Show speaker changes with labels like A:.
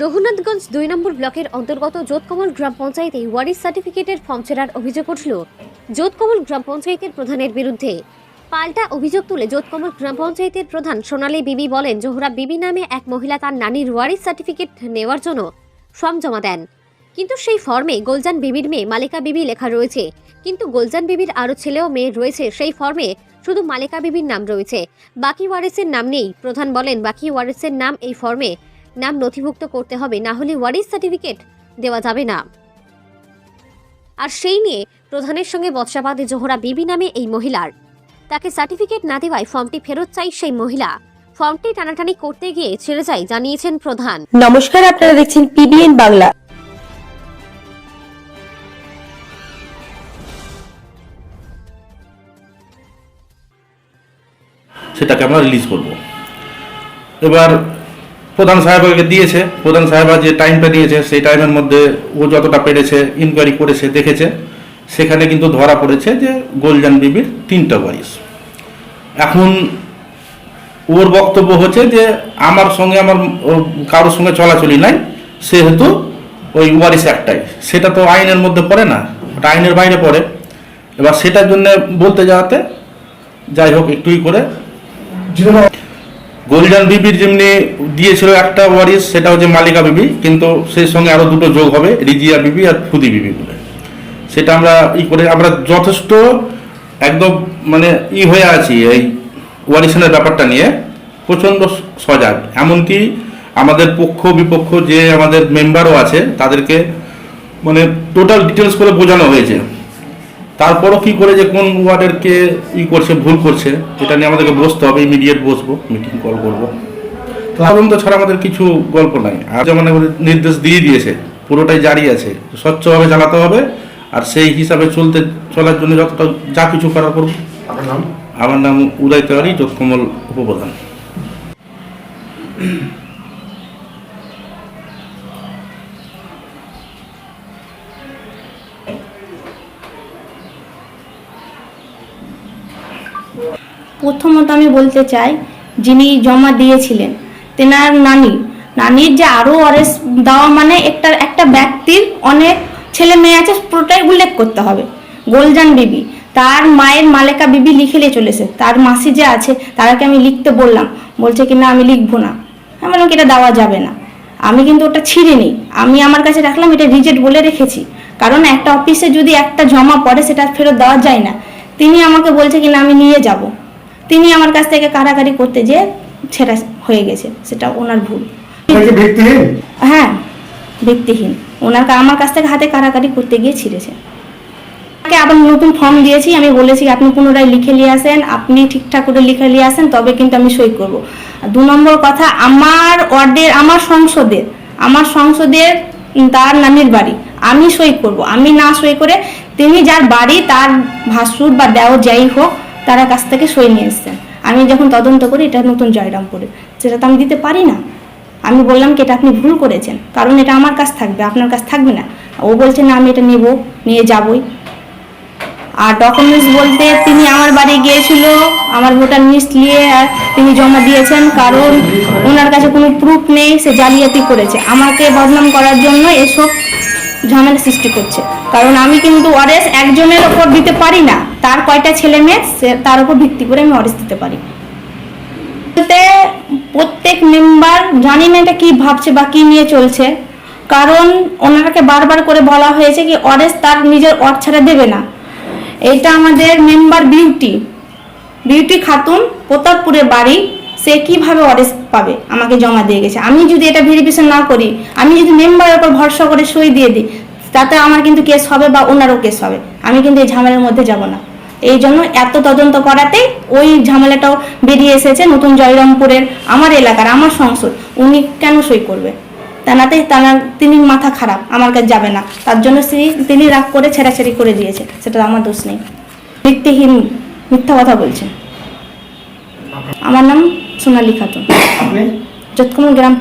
A: রঘুনাথগঞ্জ দুই নম্বর ব্লকের অন্তর্গত যোধকমল গ্রাম পঞ্চায়েতে ওয়ারিশ সার্টিফিকেটের ফর্ম ছেড়ার অভিযোগ উঠল। যোধকমল গ্রাম পঞ্চায়েতের প্রধানের বিরুদ্ধে। পাল্টা অভিযোগ তুলে যোধকমল গ্রাম পঞ্চায়েতের প্রধান সোনালী বিবি বলেন, জোহরা বিবি নামে এক মহিলা তার নানির ওয়ারিশ সার্টিফিকেট নেওয়ার জন্য ফর্ম জমা দেন। কিন্তু সেই ফর্মে গোলজান বিবির মেয়ে মালিকা বিবি লেখা রয়েছে। কিন্তু গোলজান বিবির আরও ছেলে ও মেয়ে রয়েছে, সেই ফর্মে শুধু মালিকা বিবির নাম রয়েছে। বাকি ওয়ারিসের নাম নেই। প্রধান বলেন, বাকি ওয়ারিসের নাম এই ফর্মে নাম নথিভুক্ত করতে হবে না হলে ওয়ারিস সার্টিফিকেট দেওয়া যাবে না। আর সেই নিয়ে প্রধানের সঙ্গে বৎসাবাদে জোহরা বিবি নামে এই মহিলার। তাকে সার্টিফিকেট না দেওয়ায় ফর্মটি ফেরত চাই সেই মহিলা। ফর্মটি টানাটানি করতে গিয়ে ছেড়ে যায় জানিয়েছেন প্রধান।
B: নমস্কার আপনারা দেখছেন পিবিএন বাংলা।
C: সেটাকে আমরা রিলিজ করব। এবার প্রধান সাহেবকে দিয়েছে, প্রধান সাহেবা যে টাইমটা দিয়েছে, সেই টাইমের মধ্যে ও যতটা পেরেছে ইনকোয়ারি করেছে, দেখেছে, সেখানে কিন্তু ধরা পড়েছে যে গোলজান বিবির তিনটা ওয়ারিস এখন ওর বক্তব্য হচ্ছে যে আমার সঙ্গে আমার কারোর সঙ্গে চলাচলি নাই, সেহেতু ওই ওয়ারিস একটাই। সেটা তো আইনের মধ্যে পড়ে না, ওটা আইনের বাইরে পড়ে। এবার সেটার জন্য বলতে যাওয়াতে যাই হোক, একটুই করে গোল্ডেন বিবির যেমনি দিয়েছিল একটা ওয়ারিস সেটা হচ্ছে মালিকা বিবি কিন্তু সেই সঙ্গে আরও দুটো যোগ হবে, রিজিয়া বিবি আর ফুদি বিবি বলে। সেটা আমরা ই করে, আমরা যথেষ্ট একদম মানে ই হয়ে আছি এই ওয়ারিশনের ব্যাপারটা নিয়ে, প্রচণ্ড সজাগ। এমনকি আমাদের পক্ষ, বিপক্ষ যে আমাদের মেম্বারও আছে, তাদেরকে মানে টোটাল ডিটেলস করে বোঝানো হয়েছে। তারপরও কি করে যে কোন ওয়ার্ডের কে ই করছে ভুল করছে এটা নিয়ে আমাদেরকে বসতে হবে ইমিডিয়েট বসবো মিটিং কল করব। তদন্ত ছাড়া আমাদের কিছু গল্প নাই। আর যেমন নির্দেশ দিয়ে দিয়েছে পুরোটাই জারি আছে স্বচ্ছভাবে চালাতে হবে আর সেই হিসাবে চলতে চলার জন্য যতটা যা কিছু করার করব। আমার নাম উদয় তেওয়ারি যোগকমল উপপ্রধান।
D: প্রথমত আমি বলতে চাই, যিনি জমা দিয়েছিলেন, তেনার নানি। নানির যে আরও অরেস দেওয়া মানে একটা একটা ব্যক্তির অনেক ছেলে মেয়ে আছে, পুরোটাই উল্লেখ করতে হবে। গোলজান বিবি, তার মায়ের মালেকা বিবি লিখে চলেছে। তার মাসি যে আছে, তারাকে আমি লিখতে বললাম। বলছে কি, না, আমি লিখব না। আমি বললাম কি, এটা দেওয়া যাবে না। আমি কিন্তু ওটা ছিঁড়ে নিই আমি আমার কাছে রাখলাম, এটা রিজেক্ট বলে রেখেছি। কারণ একটা অফিসে যদি একটা জমা পড়ে, সেটা ফেরত দেওয়া যায় না। তিনি আমাকে বলছে কি না আমি নিয়ে যাব। তিনি আমার কাছ থেকে কারাকারি করতে যে ছেঁড়া হয়ে গেছে সেটা ওনার ভুল।
E: ভিত্তিহীন?
D: হ্যাঁ ব্যক্তিহীন ওনার কা- আমার কাছ থেকে হাতে কারাকারি করতে গিয়ে ছিঁড়েছে। তাকে আবার নতুন ফর্ম দিয়েছি আমি বলেছি আপনি পুনরায় লিখে নিয়ে আসেন আপনি ঠিকঠাক করে লিখে নিয়ে আসেন তবে কিন্তু আমি সই করব। দু নম্বর কথা আমার ওয়ার্ডের আমার সংসদের আমার সংসদের তার নানির বাড়ি। আমি সই করব। আমি না সই করে তিনি যার বাড়ি, তার ভাসুর বা দেও যাই হোক, তারা কাছ থেকে সই নিয়ে এসছেন। আমি যখন তদন্ত করি, এটা নতুন জয়রামপুরে সেটা তো আমি দিতে পারি না। আমি বললাম কি, এটা আপনি ভুল করেছেন। কারণ এটা আমার কাছ থাকবে, আপনার কাছ থাকবে না। ও বলছে, না, আমি এটা নেব, নিয়ে যাবই। আর ডকুমেন্টস বলতে তিনি আমার বাড়ি গিয়েছিল, আমার ভোটার লিস্ট নিয়ে, আর তিনি জমা দিয়েছেন। কারণ ওনার কাছে কোনো প্রুফ নেই, সে জালিয়াতি করেছে। আমাকে বদনাম করার জন্য এসব ঝামেলা সৃষ্টি করছে। কারণ আমি কিন্তু অরেস একজনের ওপর দিতে পারি না। তার কয়টা ছেলে মেয়ে তার উপর ভিত্তি করে আমি অরেস দিতে পারি। প্রত্যেক মেম্বার জানি না এটা কী ভাবছে বা কী নিয়ে চলছে। কারণ ওনারাকে বারবার করে বলা হয়েছে কি অরেস তার নিজের অর ছাড়া দেবে না। এটা আমাদের মেম্বার বিউটি বিউটি খাতুন, প্রতাপপুরের বাড়ি। সে কীভাবে অরেস পাবে? আমাকে জমা দিয়ে গেছে। আমি যদি এটা ভেরিফিকেশন না করি, আমি যদি মেম্বারের উপর ভরসা করে সই দিয়ে দিই, তাতে আমার কিন্তু কেস হবে বা ওনারও কেস হবে। আমি কিন্তু এই ঝামেলার মধ্যে যাব না। এই জন্য এত তদন্ত করাতেই ওই ঝামেলাটাও বেরিয়ে এসেছে নতুন জয়রামপুরের আমার এলাকার, আমার সংসদ। উনি কেন সই করবে? তানাতে তারা তিনি মাথা খারাপ, আমার কাছে যাবে না। তার জন্য তিনি রাগ করে ছেড়াছেড়ি করে দিয়েছে। সেটা আমার দোষ নেই। ভিত্তিহীন মিথ্যা কথা বলছেন। আমার নাম সোনালী খাতুন
E: আপনি
D: যতক্ষণ গ্রাম